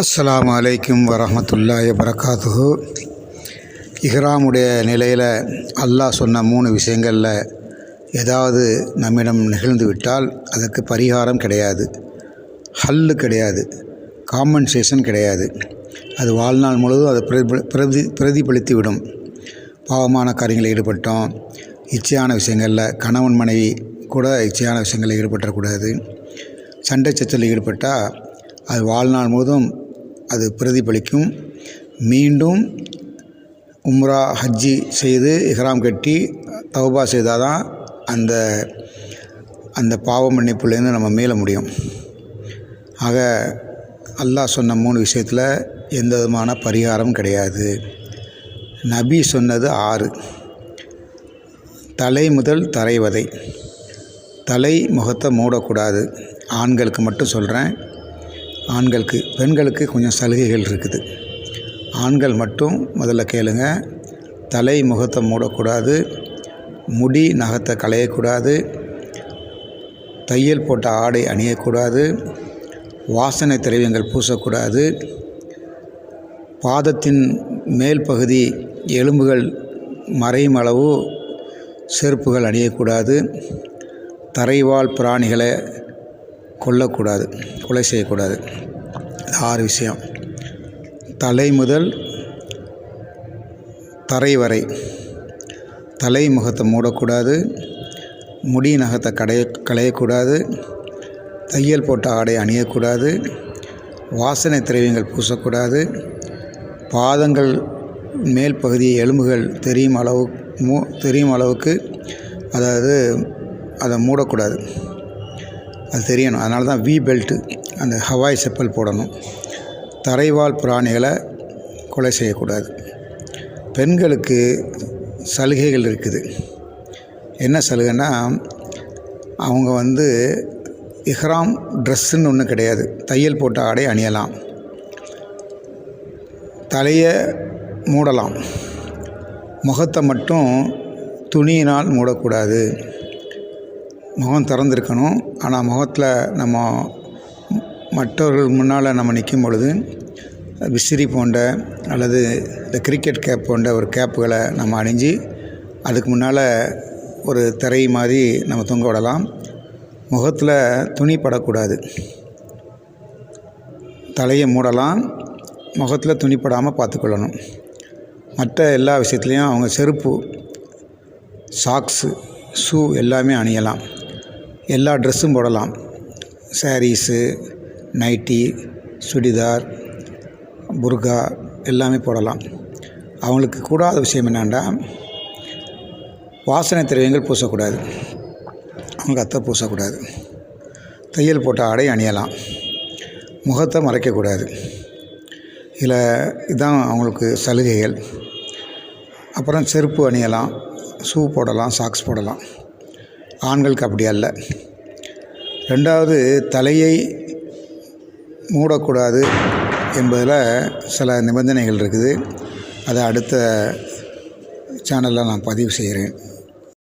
அஸ்ஸலாமு அலைக்கும் வரஹ்மத்துல்லாஹி வரகாத்து இஹ்ராமுடைய நிலையில் அல்லாஹ் சொன்ன மூணு விஷயங்களில் ஏதாவது நம்மிடம் நிகழ்ந்து விட்டால் அதற்கு பரிகாரம் கிடையாது. ஹல்லு கிடையாது. காம்பன்சேஷன் கிடையாது. அது வாழ்நாள் முழுவதும் அதை பிரதி பிரதி பிரதிபலித்து விடும் பாவமான காரியங்களில் ஈடுபட்டோம். இச்சையான விஷயங்களில் கணவன் மனைவி கூட இச்சையான விஷயங்களில் ஈடுபட்டக்கூடாது. சண்டை சச்சலில் ஈடுபட்டால் அது வாழ்நாள் முழுவதும் அது பிரதிபலிக்கும். மீண்டும் உம்ரா ஹஜ்ஜி செய்து இஹ்ராம் கட்டி தௌபா செய்தால் தான் அந்த அந்த பாவ மன்னிப்புலேருந்து நம்ம மீள முடியும். ஆக அல்லாஹ் சொன்ன மூணு விஷயத்தில் எந்த விதமான பரிகாரம் கிடையாது. நபி சொன்னது ஆறு. தலை முதல் தரைவதை தலை முகத்தை மூடக்கூடாது. ஆண்களுக்கு மட்டும் சொல்கிறேன் ஆண்களுக்கு பெண்களுக்கு கொஞ்சம் சலுகைகள் இருக்குது. ஆண்கள் மட்டும் முதல்ல கேளுங்க. தலை முகத்தை மூடக்கூடாது. முடி நகத்தை களையக்கூடாது. தையல் போட்ட ஆடை அணியக்கூடாது. வாசனை திரவியங்கள் பூசக்கூடாது. பாதத்தின் மேல் பகுதி எலும்புகள் மறையும் அளவு செருப்புகள் அணியக்கூடாது. தரைவாழ் பிராணிகளை கொல்லக்கூடாது கொலை செய்யக்கூடாது. ஆறு விஷயம். தலை முதல் தரை வரை. தலை முகத்தை மூடக்கூடாது. முடி நகத்தை கடைய களையக்கூடாது. தையல் போட்ட ஆடை அணியக்கூடாது. வாசனை திரவியங்கள் பூசக்கூடாது. பாதங்கள் மேல் பகுதியை எலும்புகள் தெரியும் அளவு மூ தெரியும் அளவுக்கு அதாவது அதை மூடக்கூடாது. அது தெரியணும். அதனால தான் வி பெல்ட்டு அந்த ஹவாய் செப்பல் போடணும். தரைவாழ் பிராணிகளை கொலை செய்யக்கூடாது. பெண்களுக்கு சலுகைகள் இருக்குது. என்ன சலுகைன்னா அவங்க வந்து இஹ்ராம் ட்ரெஸ்ஸுன்னு ஒன்றும் கிடையாது. தையல் போட்ட ஆடை அணியலாம். தலையை மூடலாம். முகத்தை மட்டும் துணியினால் மூடக்கூடாது. முகம் திறந்திருக்கணும். ஆனால் முகத்தில் நம்ம மற்றவர்கள் முன்னால் நம்ம நிற்கும் பொழுது விசிறி போன்ற அல்லது இந்த கிரிக்கெட் கேப் போன்ற ஒரு கேப்புகளை நம்ம அணிஞ்சு அதுக்கு முன்னால் ஒரு திரை மாதிரி நம்ம தொங்க விடலாம். முகத்தில் துணி படக்கூடாது. தலையை மூடலாம். முகத்தில் துணி படாமல் பார்த்துக்கொள்ளணும். மற்ற எல்லா விஷயத்துலேயும் அவங்க செருப்பு சாக்ஸு ஷூ எல்லாமே அணியலாம். எல்லா ட்ரெஸ்ஸும் போடலாம். சாரீஸு நைட்டி சுடிதார் புர்கா எல்லாமே போடலாம். அவங்களுக்கு கூடாத விஷயம் என்னென்னா வாசனை திரவியங்கள் பூசக்கூடாது. அவங்க அத்தை பூசக்கூடாது. தையல் போட்ட ஆடை அணியலாம். முகத்தை மறைக்கக்கூடாது. இதில் இதுதான் அவங்களுக்கு சலுகைகள். அப்புறம் செருப்பு அணியலாம். ஷூ போடலாம் சாக்ஸ் போடலாம். ஆண்களுக்கு அப்படி அல்ல. ரெண்டாவது தலையை மூடக்கூடாது என்பதில் சில நிபந்தனைகள் இருக்குது. அதை அடுத்த சேனலில் நான் பதிவு செய்கிறேன்.